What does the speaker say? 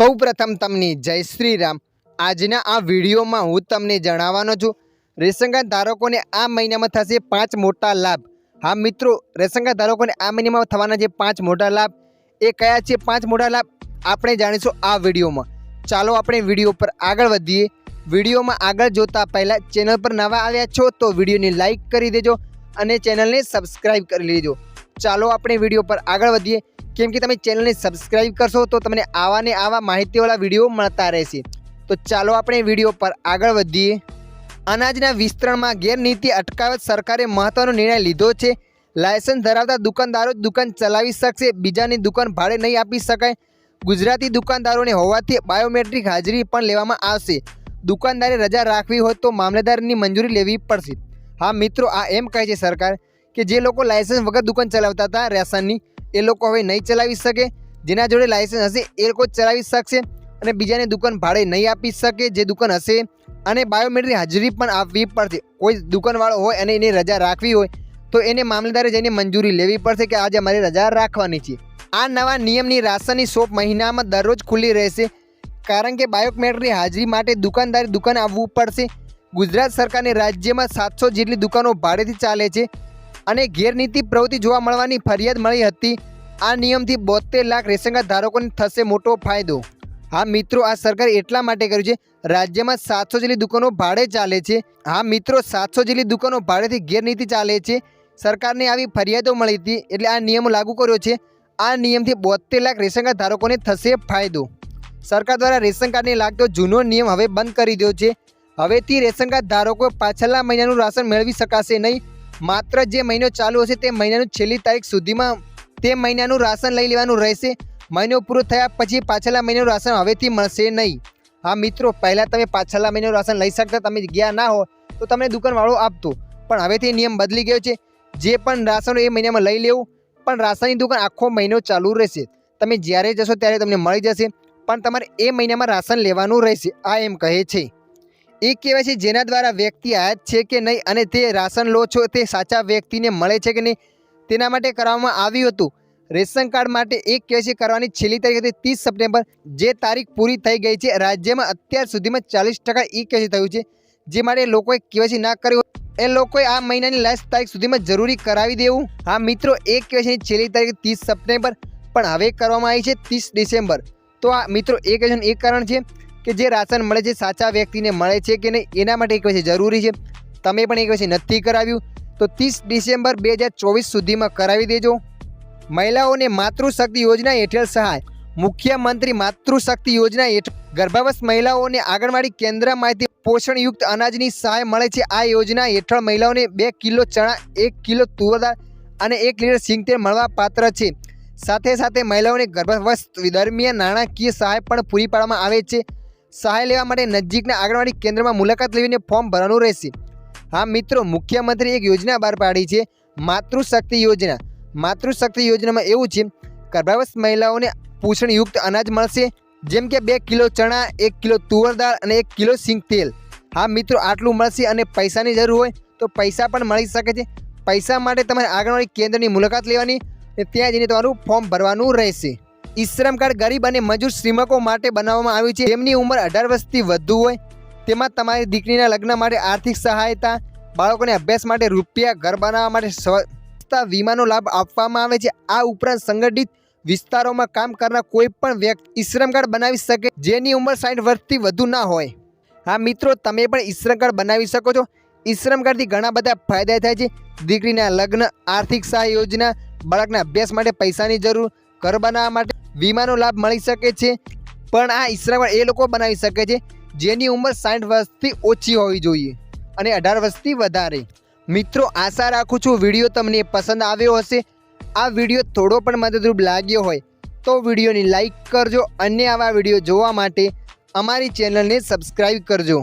સૌ પ્રથમ તમને જય શ્રી રામ આજના આ વિડીયોમાં હું તમને જણાવવાનો છું રેશન ધારકોને આ મહિનામાં થશે પાંચ મોટા લાભ. હા મિત્રો રેશન ધારકોને આ મહિનામાં થવાના છે પાંચ મોટા લાભ. એ કયા છે પાંચ મોટા લાભ? આપણે જાણીશું આ વિડીયોમાં. ચાલો આપણે વીડિયો પર આગળ વધીએ. વિડીયોમાં આગળ જોતા પહેલાં ચેનલ પર નવા આવ્યા છો તો વિડીયોને લાઇક કરી દેજો અને ચેનલને સબસ્ક્રાઈબ કરી લેજો. ચાલો આપણે વીડિયો પર આગળ વધીએ. કેમ કે તમે ચેનલને સબસ્ક્રાઈબ કરશો તો તમને આવા ને આવા માહિતીવાળા વીડિયો મળતા રહેશે. તો ચાલો આપણે વીડિયો પર આગળ વધીએ. અનાજના વિસ્તરણમાં ગેરનીતિ અટકાવત સરકારે મહત્વનો નિર્ણય લીધો છે. લાયસન્સ ધરાવતા દુકાનદારો જ દુકાન ચલાવી શકશે, બીજાની દુકાન ભાડે નહીં આપી શકાય. ગુજરાતી દુકાનદારોને હોવાથી બાયોમેટ્રિક હાજરી પણ લેવામાં આવશે. દુકાનદારે રજા રાખવી હોય તો મામલેદારની મંજૂરી લેવી પડશે. હા મિત્રો, આ એમ કહે છે સરકાર કે જે લોકો લાયસન્સ વગર દુકાન ચલાવતા હતા, રેશનની એ લોકો હવે નહીં ચલાવી શકે, જેના જોડે લાયસન્સ હશે એ લોકો ચલાવી શકશે અને બીજાને દુકાન ભાડે નહીં આપી શકે જે દુકાન હશે. અને બાયોમેટ્રિક હાજરી પણ આપવી પડશે. કોઈ દુકાનવાળો હોય અને એની રજા રાખવી હોય, તો એને મામલતદારે જઈને મંજૂરી લેવી પડશે કે આજે અમારે રજા રાખવાની છે. આ નવા નિયમની રાશનની શોપ મહિનામાં દરરોજ ખુલ્લી રહેશે, કારણ કે બાયોમેટ્રિક હાજરી માટે દુકાનદારે દુકાન આવવું પડશે. ગુજરાત સરકારની રાજ્યમાં સાતસો જેટલી દુકાનો ભાડેથી ચાલે છે. અને ગેરનીતિ પ્રવૃત્તિ જોવા મળવાની ફરિયાદ મળી હતી. આ નિયમથી બોતેર લાખ રેશન કાર્ડ ધારકોને થશે મોટો ફાયદો. હા મિત્રો, આ સરકારે એટલા માટે કર્યું છે, રાજ્યમાં સાતસો જેટલી દુકાનો ભાડે ચાલે છે. હા મિત્રો, સાતસો જેટલી દુકાનો ભાડેથી ગેરનીતિ ચાલે છે. સરકારને આવી ફરિયાદો મળી હતી, એટલે આ નિયમ લાગુ કર્યો છે. આ નિયમથી બોતેર લાખ રેશન કાર્ડ ધારકોને થશે ફાયદો. સરકાર દ્વારા રેશન કાર્ડને લાગતો જૂનો નિયમ હવે બંધ કરી દો છે. હવેથી રેશન કાર્ડ ધારકો પાછલા મહિનાનું રાશન મેળવી શકાશે નહીં. માત્ર જે મહિનો ચાલુ હશે તે મહિનાનું છેલ્લી તારીખ સુધીમાં તે મહિનાનું રાશન લઈ લેવાનું રહેશે. મહિનો પૂરો થયા પછી પાછલા મહિનાનું રાશન હવેથી મળશે નહીં. હા મિત્રો, પહેલાં તમે પાછલા મહિનાનું રાશન લઈ શકતા, તમે ગયા ના હો, તો તમને દુકાનવાળો આપતો. પણ હવેથી નિયમ બદલી ગયો છે. જે પણ રાશન એ મહિનામાં લઈ લેવું. પણ રાશનની દુકાન આખો મહિનો ચાલુ રહેશે. તમે જ્યારે જશો ત્યારે તમને મળી જશે. પણ તમારે એ મહિનામાં રાશન લેવાનું રહેશે. આ એમ કહે છે. એ કહેવાય છે જેના દ્વારા વ્યક્તિ આયાત છે કે નહીં અને તે રાશન લો છો, તે સાચા વ્યક્તિને મળે છે કે નહીં, તેના માટે કરવામાં આવ્યું હતું. રેશન કાર્ડ માટે એક કેવાયસી કરવાની છેલ્લી તારીખ હતી ત્રીસ સપ્ટેમ્બર, જે તારીખ પૂરી થઈ ગઈ છે. રાજ્યમાં અત્યાર સુધીમાં ચાલીસ ટકા ઈ કેસી થયું છે. જે માટે લોકોએ કેવાયસી ના કર્યું એ લોકોએ આ મહિનાની લાસ્ટ તારીખ સુધીમાં જરૂરી કરાવી દેવું. હા મિત્રો એક કેવાયસીની છેલ્લી તારીખ ત્રીસ સપ્ટેમ્બર, પણ હવે કરવામાં આવી છે ત્રીસ ડિસેમ્બર. તો આ મિત્રો, એ કેવાયસીનું એક કારણ છે કે જે રાશન મળે છે, સાચા વ્યક્તિને મળે છે કે નહીં, એના માટે એક કેવાયસી જરૂરી છે. તમે પણ એક કેવાયસી નથી કરાવ્યું. તો ત્રીસ ડિસેમ્બર બે હજાર ચોવીસ સુધીમાં કરાવી દેજો. મહિલાઓને માતૃશક્તિ યોજના હેઠળ સહાય. મુખ્યમંત્રી માતૃશક્તિ યોજના હેઠળ. ગર્ભાવસ્થ મહિલાઓને આંગણવાડી કેન્દ્રમાંથી પોષણયુક્ત અનાજની સહાય મળે છે. આ યોજના હેઠળ મહિલાઓને બે કિલો ચણા, એક કિલો તુવરદાળ અને એક લીટર સિંગતેલ મળવા પાત્ર છે. સાથે સાથે મહિલાઓને ગર્ભાવસ્થ દરમિયાન નાણાકીય સહાય પણ પૂરી પાડવામાં આવે છે. સહાય લેવા માટે નજીકના આંગણવાડી કેન્દ્રમાં મુલાકાત લેવીને ફોર્મ ભરવાનું રહેશે. હા, મિત્રો, મુખ્યમંત્રી એક યોજના બહાર પાડી છે, માતૃશક્તિ યોજના. માતૃશક્તિ યોજનામાં એવું છે, ગર્ભાવસ્થ મહિલાઓને પોષણયુક્ત અનાજ મળશે, જેમ કે બે કિલો ચણા, એક કિલો તુવર દાળ અને એક કિલો સિંગ તેલ. હા, મિત્રો, આટલું મળશે અને પૈસાની જરૂર હોય તો પૈસા પણ મળી શકે છે. પૈસા માટે તમારે આંગણવાડી કેન્દ્રની મુલાકાત લેવાની ત્યાં જઈને તમારું ફોર્મ ભરવાનું રહેશે. ઈ શ્રમ કાર્ડ ગરીબ અને મજૂર શ્રમિકો માટે બનાવવામાં આવ્યું છે. તેમની ઉંમર અઢાર વર્ષથી વધુ હોય. તેમાં તમારી દીકરીના લગ્ન માટે આર્થિક સહાયતા, બાળકોને અભ્યાસ માટે રૂપિયા, ઘર બનાવવા માટે સ્વચ્છતા વીમાનો લાભ આપવામાં આવે છે. આ ઉપરાંત સંગઠિત વિસ્તારોમાં કામ કરનાર કોઈ પણ વ્યક્તિ ઈશ્રમ કાર્ડ બનાવી શકે, જેની ઉંમર સાઠ વર્ષથી વધુ ના હોય. હા મિત્રો, તમે પણ ઈશ્રમ કાર્ડ બનાવી શકો છો. ઈશ્રમ કાર્ડથી ઘણા બધા ફાયદા થાય છે. દીકરીના લગ્ન, આર્થિક સહાય યોજના, બાળકના અભ્યાસ માટે પૈસાની જરૂર ઘર બનાવવા માટે વીમાનો લાભ મળી શકે છે. પણ આ કાર્ડ એ લોકો બનાવી શકે છે, જેની ઉંમર સાઠ વર્ષથી ઓછી હોવી જોઈએ અને અઢાર વર્ષથી વધારે. મિત્રો, આશા રાખું છું વીડિયો તમને પસંદ આવ્યો હશે. આ વીડિયો થોડો પણ મદદરૂપ લાગ્યો હોય તો વિડીયોની લાઈક કરજો અને આવા વીડિયો જોવા માટે અમારી ચેનલને સબસ્ક્રાઈબ કરજો.